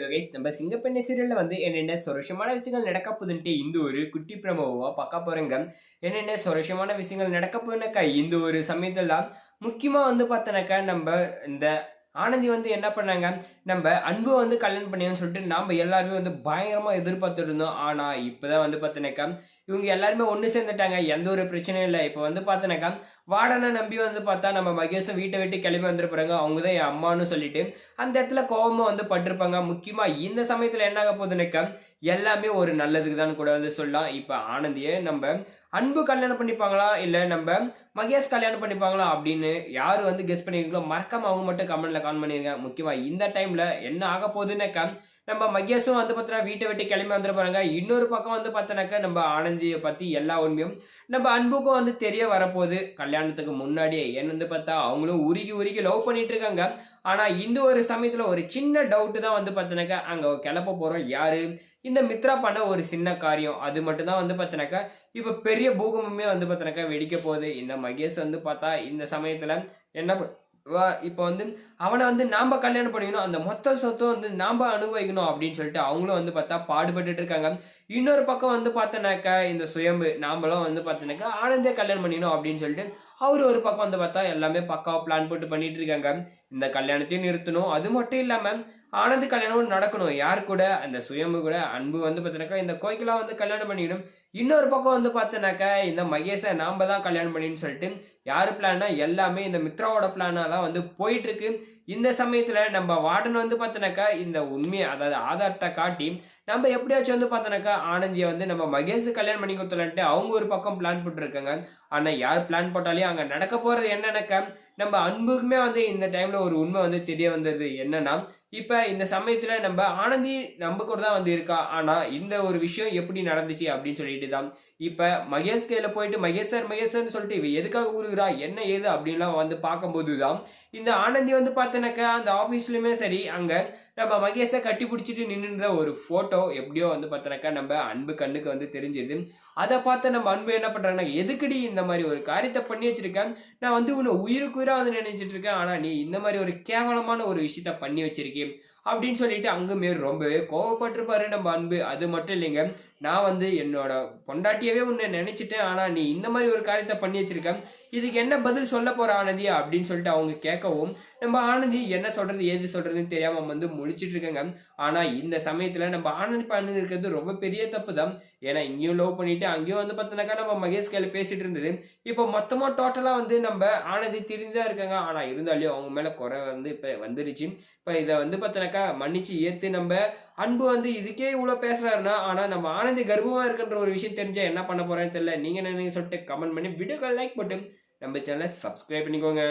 Hello guys நம்ம சிங்கப்பெண்ணை சீரியலில் வந்து என்னென்ன சுரட்சமான விஷயங்கள் நடக்க போகுதுன்ட்டு இந்த ஒரு குட்டி பிரமோவாக பார்க்க போகிறேங்க என்னென்ன சுரட்சமான விஷயங்கள் நடக்க போதுனாக்கா இந்த ஒரு சமயத்தில் தான் முக்கியமாக வந்து பார்த்தோன்னாக்கா நம்ம இந்த ஆனந்தி வந்து என்ன பண்ணாங்க? நம்ம அன்பு வந்து கல்யாணம் பண்ணியோன்னு சொல்லிட்டு நாம் எல்லாருமே வந்து பயங்கரமாக எதிர்பார்த்துட்டு இருந்தோம் ஆனால் இப்போ தான் வந்து பார்த்தோன்னாக்கா இவங்க எல்லாருமே ஒன்று சேர்ந்துட்டாங்க. எந்த ஒரு பிரச்சனையும் இல்லை. இப்போ வந்து பார்த்தோன்னாக்கா வாடனை நம்பி வந்து பார்த்தா நம்ம மகேஷும் வீட்டை விட்டு கிளம்பி வந்துருப்பாங்க அவங்க தான் என் அம்மான்னு சொல்லிட்டு அந்த இடத்துல கோபமும் வந்து பட்டிருப்பாங்க. முக்கியமாக இந்த சமயத்தில் என்ன ஆக போகுதுனாக்கா எல்லாமே ஒரு நல்லதுக்கு தான் கூட வந்து சொல்லலாம். இப்போ ஆனந்தியை நம்ம அன்பு கல்யாணம் பண்ணிப்பாங்களா? இல்லை நம்ம மகேஷ் கல்யாணம் பண்ணிப்பாங்களா? அப்படின்னு யார் வந்து கெஸ் பண்ணியிருக்கீங்களோ மறக்காம அவங்க மட்டும் கமெண்ட்ல கான் பண்ணியிருக்கேன் முக்கியமாக இந்த டைம்ல என்ன ஆக போகுதுன்னாக்கா நம்ம மகேஷும் வந்து பார்த்தோன்னா வீட்டை விட்டு கிளம்பி வந்துட போறாங்க. இன்னொரு பக்கம் வந்து பார்த்தோன்னாக்கா நம்ம ஆனந்தியை பத்தி எல்லா உண்மையும் நம்ம அன்புக்கும் வந்து தெரிய வரப்போகுது. கல்யாணத்துக்கு முன்னாடியே ஏன்னு வந்து பார்த்தா அவங்களும் உருகி உருகி லவ் பண்ணிட்டு இருக்காங்க. ஆனா இந்த ஒரு சமயத்துல ஒரு சின்ன டவுட் தான் வந்து பார்த்தோன்னாக்கா அங்க கிளப்ப போறோம். யாரு? இந்த மித்ரா பண்ண ஒரு சின்ன காரியம். அது மட்டும் தான் வந்து பார்த்தோன்னாக்கா இப்போ பெரிய பூகம்பமே வந்து பார்த்தோன்னாக்கா வெடிக்க போகுது. இந்த மகேஷ் வந்து பார்த்தா இந்த சமயத்துல என்ன இப்போ வந்து அவனை வந்து நாம் கல்யாணம் பண்ணிக்கணும் அந்த மொத்த சொத்தும் வந்து நாம் அனுபவிக்கணும் அப்படின்னு சொல்லிட்டு அவங்களும் வந்து பார்த்தா பாடுபட்டுட்டு இருக்காங்க. இன்னொரு பக்கம் வந்து பார்த்தனாக்கா இந்த சுயம்பு நாம்பளும் வந்து பார்த்தனாக்கா ஆனந்தே கல்யாணம் பண்ணிக்கணும் அப்படின்னு சொல்லிட்டு அவர் ஒரு பக்கம் வந்து பார்த்தா எல்லாமே பக்காவாக பிளான் போட்டு பண்ணிட்டு இருக்காங்க. இந்த கல்யாணத்தையும் நிறுத்தணும். அது மட்டும் இல்லாமல் ஆனந்த் கல்யாணமும் நடக்கணும். யார் கூட? அந்த சுயம்பு கூட. அன்பு வந்து பார்த்தோன்னாக்கா இந்த கோய்க்கெல்லாம் வந்து கல்யாணம் பண்ணிக்கணும். இன்னொரு பக்கம் வந்து பார்த்தோன்னாக்கா இந்த மகேஷை நாம் தான் கல்யாணம் பண்ணின்னு சொல்லிட்டு யார் பிளான்னா எல்லாமே இந்த மித்ராவோட பிளானாக தான் வந்து போயிட்டு இருக்கு இந்த சமயத்தில் நம்ம வார்டன் வந்து பார்த்தோன்னாக்கா இந்த உண்மையை அதாவது ஆதாரத்தை காட்டி நம்ம எப்படியாச்சும் வந்து பார்த்தோன்னாக்கா ஆனந்தியை வந்து நம்ம மகேஷ் கல்யாணம் பண்ணி கொடுத்தலான்ட்டு அவங்க ஒரு பக்கம் பிளான் போட்டுருக்காங்க. ஆனால் யார் பிளான் போட்டாலே அங்கே நடக்க போகிறது என்னென்னக்க நம்ம அன்புக்குமே வந்து இந்த டைமில் ஒரு உண்மை வந்து தெரிய வந்தது என்னன்னா இப்போ இந்த சமயத்தில் நம்ம ஆனந்தி நம்ம கூட தான் வந்து இருக்கா? ஆனால் இந்த ஒரு விஷயம் எப்படி நடந்துச்சு அப்படின்னு சொல்லிட்டு தான். இப்போ மகேஷ் கையில் போயிட்டு மகேஷ் சார் மகேஷ் சார்னு சொல்லிட்டு இவ எதுக்காக ஊருகிறா? என்ன ஏது? அப்படின்லாம் வந்து பார்க்கும்போது தான் இந்த ஆனந்தி வந்து பார்த்தனாக்கா அந்த ஆஃபீஸ்லையுமே சரி அங்கே நம்ம மகேஷை கட்டி பிடிச்சிட்டு நின்றுற ஒரு ஃபோட்டோ எப்படியோ வந்து பார்த்தனாக்கா நம்ம அன்பு கண்ணுக்கு வந்து தெரிஞ்சது. அதை பார்த்து நம்ம அன்பு என்ன பண்ணுறாங்கன்னா எதுக்குடி இந்த மாதிரி ஒரு காரியத்தை பண்ணி வச்சிருக்கேன். நான் வந்து உன்னை உயிருக்குயிரா வந்து நினைச்சிட்டு இருக்கேன். ஆனா நீ இந்த மாதிரி ஒரு கேவலமான ஒரு விஷயத்த பண்ணி வச்சிருக்கேன். அப்படின்னு சொல்லிட்டு அங்குமே ரொம்பவே கோவப்பட்டிருப்பாரு நம்ம அன்பு. அது மட்டும் இல்லைங்க நான் வந்து என்னோட பொண்டாட்டியவே உன்னை நினைச்சிட்டேன். ஆனா நீ இந்த மாதிரி ஒரு காரியத்தை பண்ணி வச்சிருக்க. இதுக்கு என்ன பதில் சொல்ல போற ஆனந்தி அப்படின்னு சொல்லிட்டு அவங்க கேட்கவும் நம்ம ஆனந்தி என்ன சொல்றது ஏது சொல்றதுன்னு தெரியாம வந்து முழிச்சிட்டு இருக்கங்க. ஆனா இந்த சமயத்துல நம்ம ஆனந்தி பண்ணி இருக்கிறது ரொம்ப பெரிய தப்பு தான். ஏன்னா இங்கேயும் லவ் பண்ணிட்டு அங்கேயும் வந்து பார்த்தோன்னாக்கா நம்ம மகேஷ் கையில பேசிட்டு இருந்தது. இப்போ மொத்தமா டோட்டலா வந்து நம்ம ஆனந்தி தெரிஞ்சுதான் இருக்காங்க. ஆனா இருந்தாலும் அவங்க மேல குறை வந்து இப்ப வந்துருச்சு. இப்போ இதை வந்து பார்த்தனாக்கா மன்னிச்சு ஏற்று நம்ம அன்பு வந்து இதுக்கே இவ்வளோ பேசுகிறாருன்னா ஆனால் நம்ம ஆனந்தி கர்ப்பமாக இருக்குன்ற ஒரு விஷயம் தெரிஞ்சால் என்ன பண்ண போகிறேன்னு தெரியல. நீங்கள் என்ன சொல்லிட்டு கமெண்ட் பண்ணி வீடியோக்கள் லைக் போட்டு நம்ம சேனலை சப்ஸ்கிரைப் பண்ணிக்கோங்க.